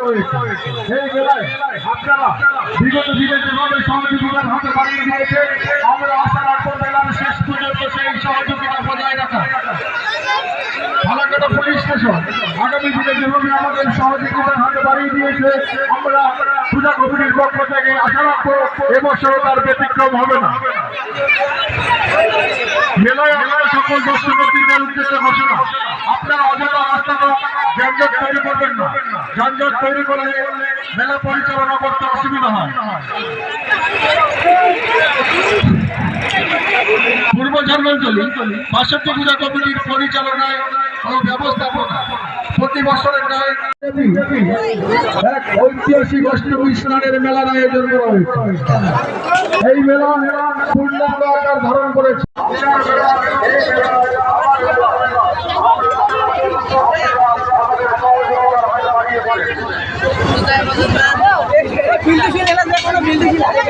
এই বিগত দিনে যেভাবে সহযোগিতার হাতে বাড়িয়ে দিয়েছে আমরা আশা রাখব মেলার শেষ পর্যন্ত সেই সহযোগিতা বজায় রাখা। ফালাকাটা পুলিশ স্টেশন, আগামী বাড়িয়ে দিয়েছে, আমরা পূজা কমিটির হবে না। মেলায় আমরা সকল আপনারা অযথা তৈরি করবেন না। যানজট তৈরি করলে মেলা পরিচালনা করতে অসুবিধা হয়। পূর্ব ঝাড়খণ্ডলী বাষট্টি পূজা কমিটির পরিচালনায় ও ব্যবস্থাপনা প্রতি বছরের ন্যায় ঐতিহাসিক অষ্টমী স্নানের মেলার আয়োজন করা হয়েছে। এই মেলা পূর্ণাঙ্গ ধারণ করেছে। বিল দিছিল বিল দিছিল